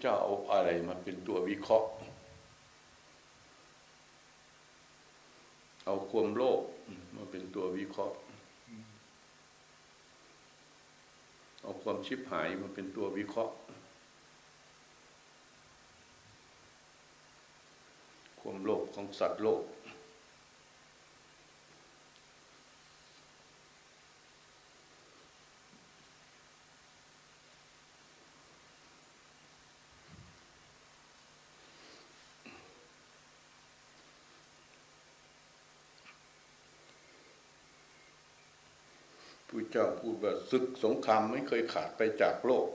เจ้าเอาอะไรมาเป็นตัววิเคราะห์ เอาความโลภมาเป็นตัววิเคราะห์ เอาความชิบหายมาเป็นตัววิเคราะห์ ความโลภของสัตว์โลก เจ้าพูดว่าศึกสงครามไม่เคยขาดไปจากโลก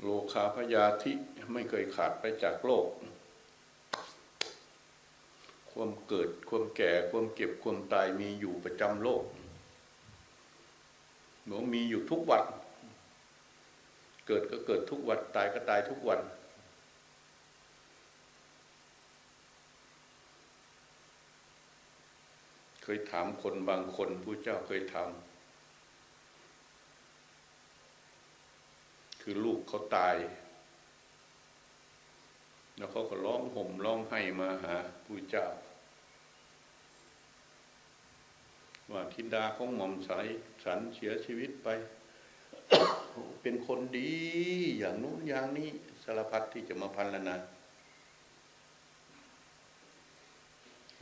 โลคาพยาธิไม่เคยขาดไปจากโลก ความเกิดความแก่ความเก็บความตายมีอยู่ประจำโลกหนูมีอยู่ทุกวัน เกิดก็เกิดทุกวัน ตายก็ตายทุกวัน เคยถามคนบางคนผู้เจ้าเคยถาม คือลูกเขาตาย แล้วเขาก็ร้องห่มร้องไห้มาหาผู้เจ้า ว่าทิดาของหม่อมสายฉันเสียชีวิตไป เป็นคนดีอย่างนู้นอย่างนี้สารพัดที่จะมาพันละนา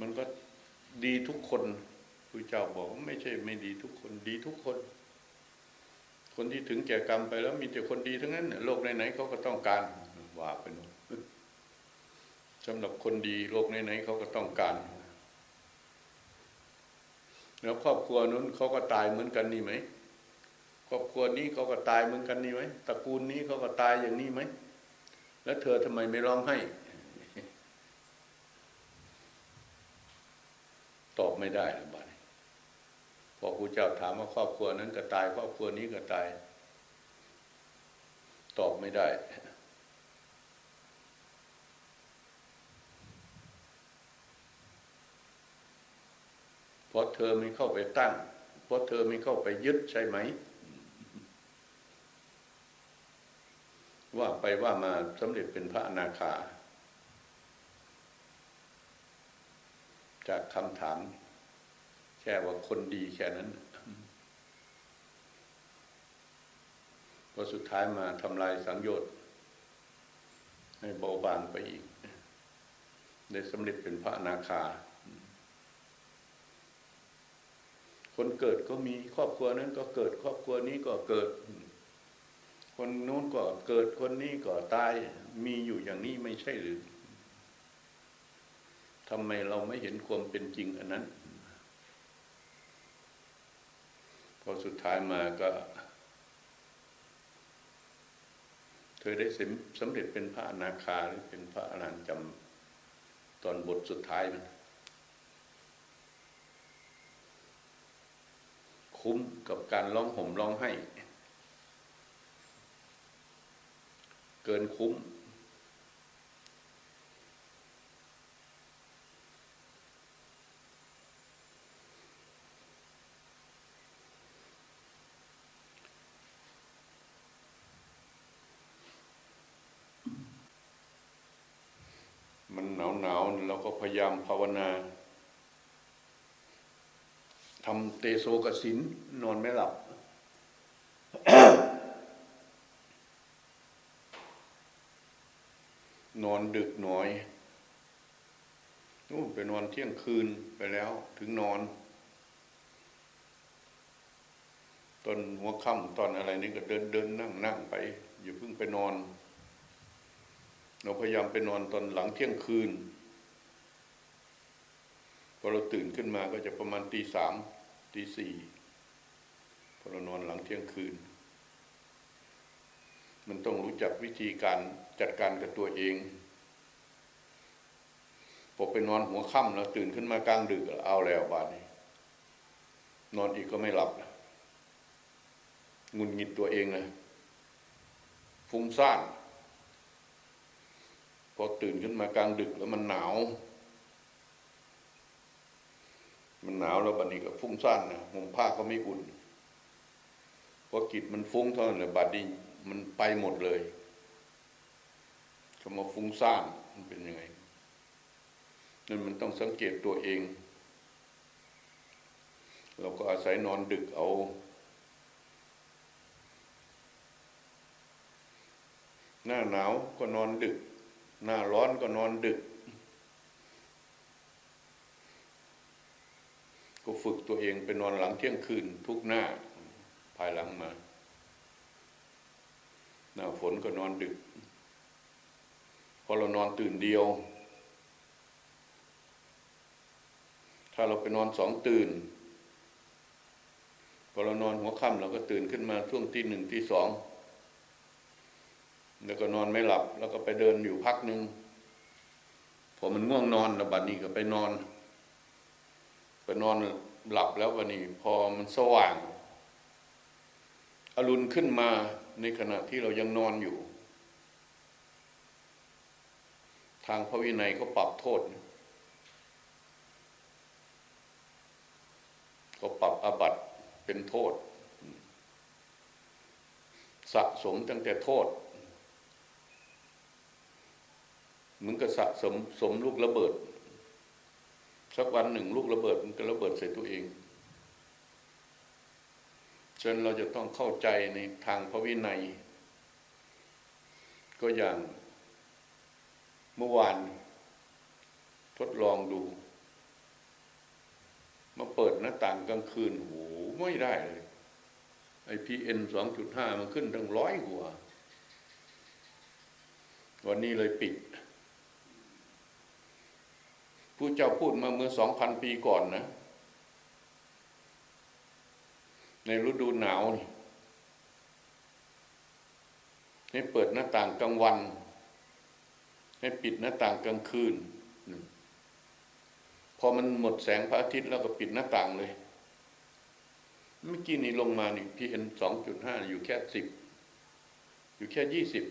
มันก็ ดีทุกคนพระเจ้าบอกไม่ใช่ไม่ดีทุกคนดีทุกคน คนที่ถึงแก่กรรมไปแล้วมีแต่คนดีทั้งนั้นน่ะโลกไหนๆเขาก็ต้องการว่าไปนู่นสำหรับคนดีโลกไหนๆเขาก็ต้องการแล้วครอบครัวนู้นเขาก็ตายเหมือนกันนี่ไหมครอบครัวนี้เขาก็ตายเหมือนกันนี่ไหมตระกูลนี้เขาก็ตายอย่างนี้ไหมแล้วเธอทำไมไม่ร้องไห้ ตอบ ไม่ได้หรือบ้านพอครูเจ้าถามว่าครอบครัวนั้นก็ตาย ครอบครัวนี้ก็ตาย ตอบไม่ได้เพราะเธอไม่เข้าไปตั้ง เพราะเธอไม่เข้าไปยึดใช่ไหม ว่าไปว่ามาสำเร็จเป็นพระอนาคาจากคำถาม แค่ว่าคนดีแค่นั้นพอสุดท้ายมาทำลายสังโยชน์ให้เบาบางไปอีก ได้สำเร็จเป็นพระอนาคา คนเกิดก็มีครอบครัวนั้นก็เกิดครอบครัวนี้ก็เกิด คนนู้นก็เกิดคนนี้ก็ตาย มีอยู่อย่างนี้ไม่ใช่หรือทำไมเราไม่เห็นความเป็นจริงอันนั้น พอสุดท้ายมาก็ เธอได้สำเร็จเป็นพระอนาคาหรือเป็นพระอรหันต์จำตอนบทสุดท้ายมันคุ้มกับการร้องห่มร้องไห้ เกินคุ้ม มันหนาวหนาวๆเราก็พยายามภาวนาทำเตโซกสินนอนไม่หลับ นอนดึกหน่อยนู่นไปนอนเที่ยงคืนไปแล้วถึงนอน ตอนหัวค่ำตอนอะไรนี่ก็เดินเดินนั่งนั่งไป อย่าเพิ่งไปนอน เราพยายามไปนอนตอนหลังเที่ยงคืน พอเราตื่นขึ้นมาก็จะประมาณตีสามตีสี่พอเรานอนหลังเที่ยงคืน มันต้องรู้จักวิธีการจัดการกับตัวเองพอไปนอนหัวค่ำแล้วตื่นขึ้นมากลางดึกเอาแล้วบาดนี้ นอนอีกก็ไม่หลับงุนงิดตัวเองเลยฟุ้งซ่านพอตื่นขึ้นมากลางดึกแล้วมันหนาว มันหนาวแล้วบัดนี้ก็ฟุ้งซ่านนะห่มผ้าก็ไม่อุ่นเพอกิจมันฟุ้งเท่านั้นแหละบัดนี้มันไปหมดเลยคำว่าฟุ้งซ่านมันเป็นยังไงนั่นมันต้องสังเกตตัวเอง เราก็อาศัยนอนดึกเอา หน้าหนาวก็นอนดึก หน้าร้อนก็นอนดึก ก็ฝึกตัวเองไปนอนหลังเที่ยงคืนทุกหน้า ภายหลังมา หน้าฝนก็นอนดึก พอเรานอนตื่นเดียว ถ้าเราไปนอนสองตื่น พอเรานอนหัวค่ำเราก็ตื่นขึ้นมาช่วงที่หนึ่งที่สองแล้วก็นอนไม่หลับ แล้วก็ไปเดินอยู่พักหนึ่งพอมันง่วงนอนแล้วบัดนี้ก็ไปนอน ไปนอนหลับแล้ววันนี้พอมันสว่าง อรุณขึ้นมาในขณะที่เรายังนอนอยู่ ทางพระวินัยก็ปรับโทษ ก็ปรับอาบัติเป็นโทษ สะสมตั้งแต่โทษเหมือนกับสะสมสมลูกระเบิด สักวันหนึ่งลูกระเบิดมันก็ระเบิดใส่ตัวเองฉะนั้นเราจะต้องเข้าใจในทางพระวินัย ก็อย่างเมื่อวานทดลองดู มาเปิดหน้าต่างกลางคืนโหไม่ได้เลยไอพีเอ็นสองจุดห้ามันขึ้นตั้งร้อยกว่าวันนี้เลยปิด ผู้เจ้าพูดมาเมื่อสองพันปีก่อนนะ ในฤดูหนาวนี่ให้เปิดหน้าต่างกลางวัน ให้ปิดหน้าต่างกลางคืน พอมันหมดแสงพระอาทิตย์แล้วก็ปิดหน้าต่างเลย เมื่อกี้นี้ลงมานี่พีเอ็นสองจุดห้าอยู่แค่สิบอยู่แค่ยี่สิบ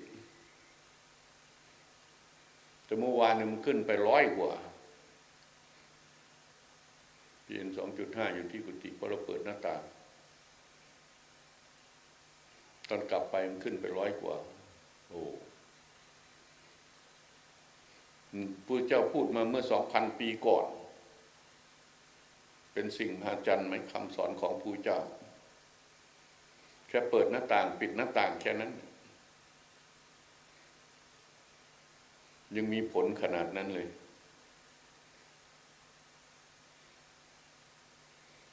แต่เมื่อวานนี่มันขึ้นไปร้อยกว่า พีเอ็นสองจุดห้าอยู่ที่กุฏิเพราะเราเปิดหน้าต่างตอนกลับไปมันขึ้นไปร้อยกว่า โอ้พระเจ้าพูดมาเมื่อสองพันปีก่อน เป็นสิ่งมหัศจรรย์ไหมคำสอนของพระเจ้า แค่เปิดหน้าต่างปิดหน้าต่างแค่นั้น ยังมีผลขนาดนั้นเลย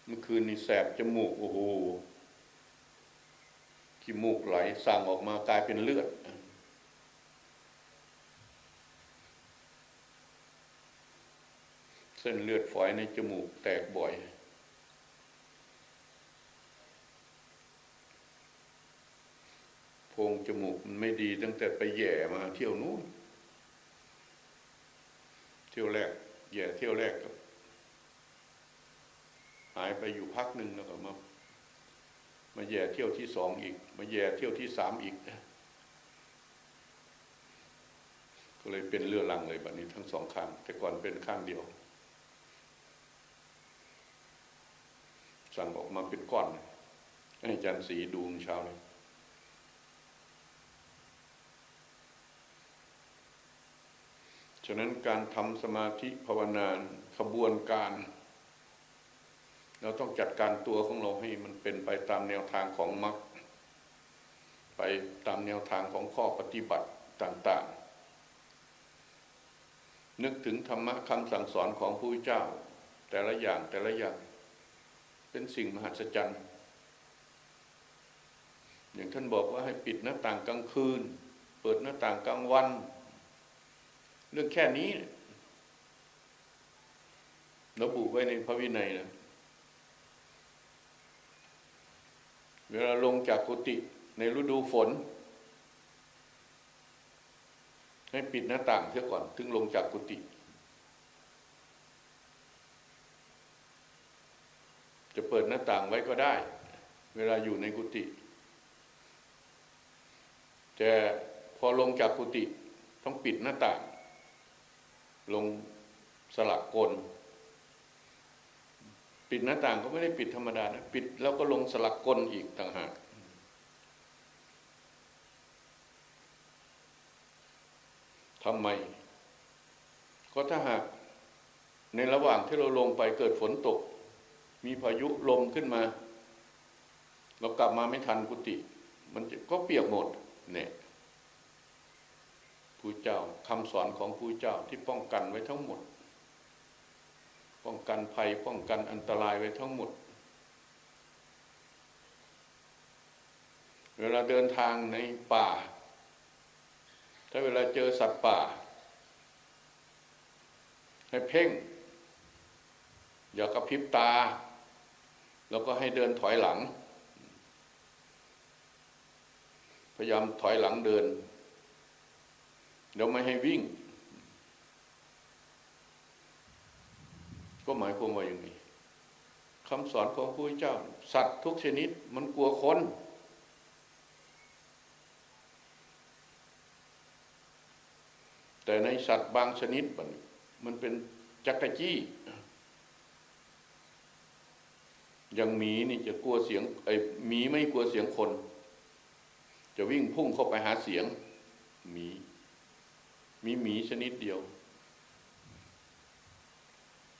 เมื่อคืนนี่แสบจมูกโอ้โหขี้มูกไหลสั่งออกมากลายเป็นเลือดเส้นเลือดฝอยในจมูกแตกบ่อย โพรงจมูกมันไม่ดีตั้งแต่ไปแย่มาเที่ยวนู้น เที่ยวแรก แย่เที่ยวแรกก็ หายไปอยู่พักหนึ่งแล้วก็มามาแย่เที่ยวที่สองอีก มาแย่เที่ยวที่สามอีก ก็เลยเป็นเรือรังเลยแบบนี้ทั้งสองข้าง แต่ก่อนเป็นข้างเดียว สั่งออกมาเป็นก้อนให้อาจารย์สีดูเช้าเลยฉะนั้นการทำสมาธิภาวนาขบวนการ เราต้องจัดการตัวของเราให้มันเป็นไปตามแนวทางของมรรคไปตามแนวทางของข้อปฏิบัติต่าง ๆ นึกถึงธรรมะคำสั่งสอนของพระเจ้า แต่ละอย่างแต่ละอย่าง เป็นสิ่งมหัศจรรย์อย่างท่านบอกว่าให้ปิดหน้าต่างกลางคืน เปิดหน้าต่างกลางวัน เรื่องแค่นี้ระบุไว้ในพระวินัยนะ เวลาลงจากกุฏิในฤดูฝน ให้ปิดหน้าต่างเสียก่อน ถึงลงจากกุฏิจะเปิดหน้าต่างไว้ก็ได้ เวลาอยู่ในกุฏิแต่พอลงจากกุฏิต้องปิดหน้าต่าง ลงสลักกล ปิดหน้าต่างก็ไม่ได้ปิดธรรมดานะปิดแล้วก็ลงสลักกลอีกต่างหากทำไม ก็ถ้าหากในระหว่างที่เราลงไปเกิดฝนตก มีพายุลมขึ้นมา เรากลับมาไม่ทันกุติมันก็เปียกหมดเนี่ยผู้เจ้าคำสอนของผู้เจ้าที่ป้องกันไว้ทั้งหมด ป้องกันภัยป้องกันอันตรายไว้ทั้งหมด เวลาเดินทางในป่า ถ้าเวลาเจอสัตว์ป่า ให้เพ่ง อย่ากระพริบตา แล้วก็ให้เดินถอยหลัง พยายามถอยหลังเดินเดี๋ยวไม่ให้วิ่ง ก็หมายความว่าอย่างนี้คำสอนของพระพุทธเจ้า สัตว์ทุกชนิดมันกลัวคนแต่ในสัตว์บางชนิดมันมันเป็นจักรจี้อย่างหมีนี่จะกลัวเสียงไอ้หมีไม่กลัวเสียงคน จะวิ่งพุ่งเข้าไปหาเสียงหมีมีหมีชนิดเดียว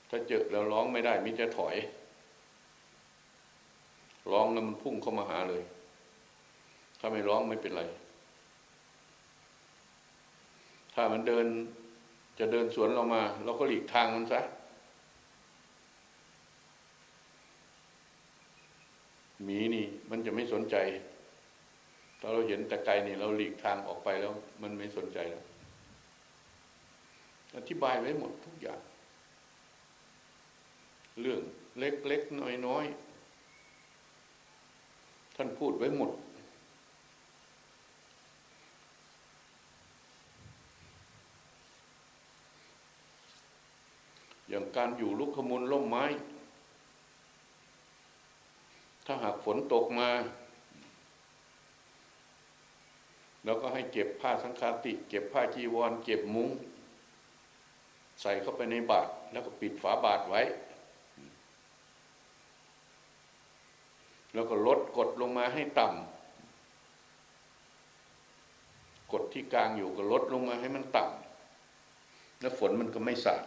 ถ้าเจอแล้วร้องไม่ได้มิจะถอย ร้องแล้วมันพุ่งเข้ามาหาเลย ถ้าไม่ร้องไม่เป็นไร ถ้ามันเดินจะเดินสวนเรามา เราก็หลีกทางมันซะ หมีนี่ มันจะไม่สนใจ ถ้าเราเห็นแต่ไกลนี่ เราหลีกทางออกไปแล้ว มันไม่สนใจแล้ว อธิบายไว้หมดทุกอย่าง เรื่องเล็กเล็กน้อยน้อยท่านพูดไว้หมด อย่างการอยู่ลุกขมูลล่มไม้ ถ้าหากฝนตกมาแล้วก็ให้เก็บผ้าสังฆาติ เก็บผ้าจีวร เก็บมุ้ง ใส่เข้าไปในบาตรแล้วก็ปิดฝาบาตรไว้ แล้วก็ลดกดลงมาให้ต่ำกดที่กลางอยู่ก็ลดลงมาให้มันต่ำแล้วฝนมันก็ไม่สาด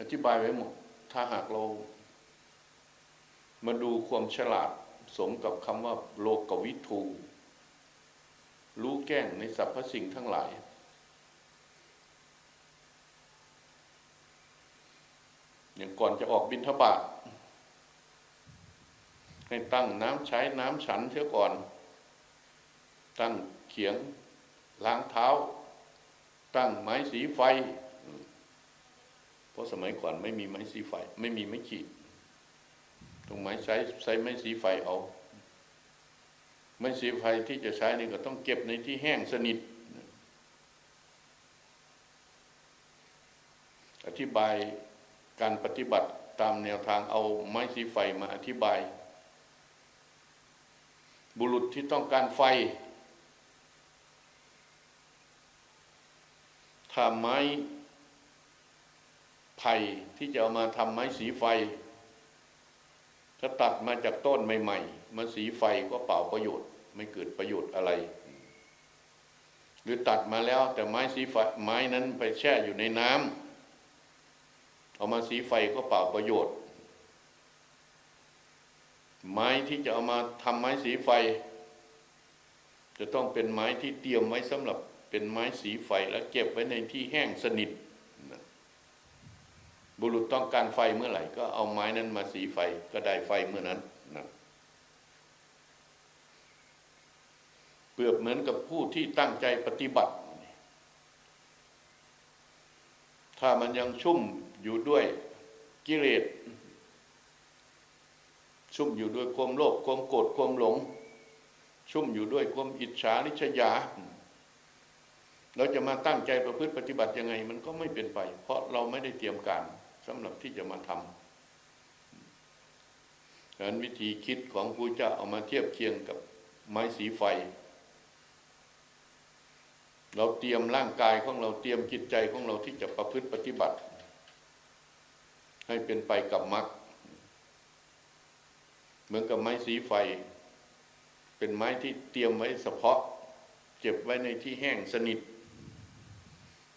อธิบายไว้หมด ถ้าหากเรามาดูความฉลาดสมกับคำว่าโลกวิทู รู้แก้งในสรรพสิ่งทั้งหลาย อย่างก่อนจะออกบินทบาทให้ตั้งน้ำใช้น้ำฉันเสียก่อน ตั้งเขียงล้างเท้า ตั้งไม้สีไฟ เพราะสมัยก่อนไม่มีไม้สีไฟ ไม่มีไม้ขีดตรงไม้ใช้ใช้ไม้สีไฟเอาไม้สีไฟที่จะใช้นี่ก็ต้องเก็บในที่แห้งสนิทอธิบาย การปฏิบัติตามแนวทางเอาไม้สีไฟมาอธิบาย บุรุษที่ต้องการไฟ ถ้าไม้ไผ่ที่จะเอามาทำไม้สีไฟ ถ้าตัดมาจากต้นใหม่ ๆ มาสีไฟก็เปล่าประโยชน์ ไม่เกิดประโยชน์อะไร หรือตัดมาแล้วแต่ไม้สีไฟไม้นั้นไปแช่อยู่ในน้ำ เอามาสีไฟก็เปล่าประโยชน์ ไม้ที่จะเอามาทำไม้สีไฟ จะต้องเป็นไม้ที่เตรียมไว้สำหรับเป็นไม้สีไฟแล้วเก็บไว้ในที่แห้งสนิทบุรุษต้องการไฟเมื่อไหร่ ก็เอาไม้นั้นมาสีไฟก็ได้ไฟเมื่อนั้นนะเปรียบเหมือนกับผู้ที่ตั้งใจปฏิบัติ ถ้ามันยังชุ่ม อยู่ด้วยกิเลสชุ่มอยู่ด้วยความโลภความโกรธความหลงชุ่มอยู่ด้วยความอิจฉาริษยา เราจะมาตั้งใจประพฤติปฏิบัติยังไง มันก็ไม่เป็นไป เพราะเราไม่ได้เตรียมการสำหรับที่จะมาทำดังนั้นวิธีคิดของพระเจ้าเอามาเทียบเคียงกับไม้สีไฟ เราเตรียมร่างกายของเราเตรียมจิตใจของเราที่จะประพฤติปฏิบัติ ให้เป็นไปกับมรรคเหมือนกับไม้สีไฟ เป็นไม้ที่เตรียมไว้เฉพาะ เก็บไว้ในที่แห้งสนิท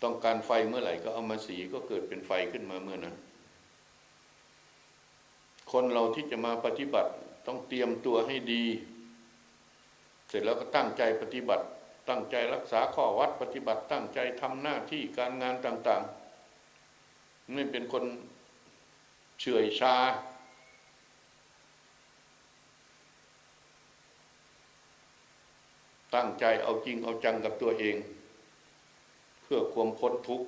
ต้องการไฟเมื่อไหร่ก็เอามาสีก็เกิดเป็นไฟขึ้นมาเมื่อนั้นคนเราที่จะมาปฏิบัติต้องเตรียมตัวให้ดี เสร็จแล้วก็ตั้งใจปฏิบัติ ตั้งใจรักษาข้อวัดปฏิบัติ ตั้งใจทำหน้าที่การงานต่าง ๆ ไม่เป็นคน เฉื่อยชา ตั้งใจเอาจริงเอาจังกับตัวเอง เพื่อความพ้นทุกข์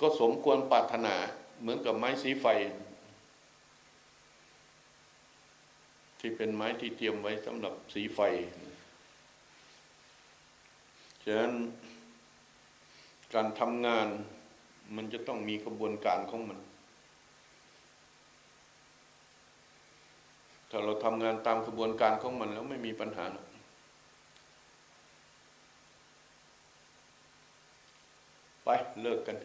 ก็สมควรปรารถนาเหมือนกับไม้สีไฟ ที่เป็นไม้ที่เตรียมไว้สำหรับสีไฟฉะนั้นการทำงาน มันจะต้องมีกระบวนการของมัน ถ้าเราทำงานตามกระบวนการของมันแล้วไม่มีปัญหาหรอกไปเลิกกัน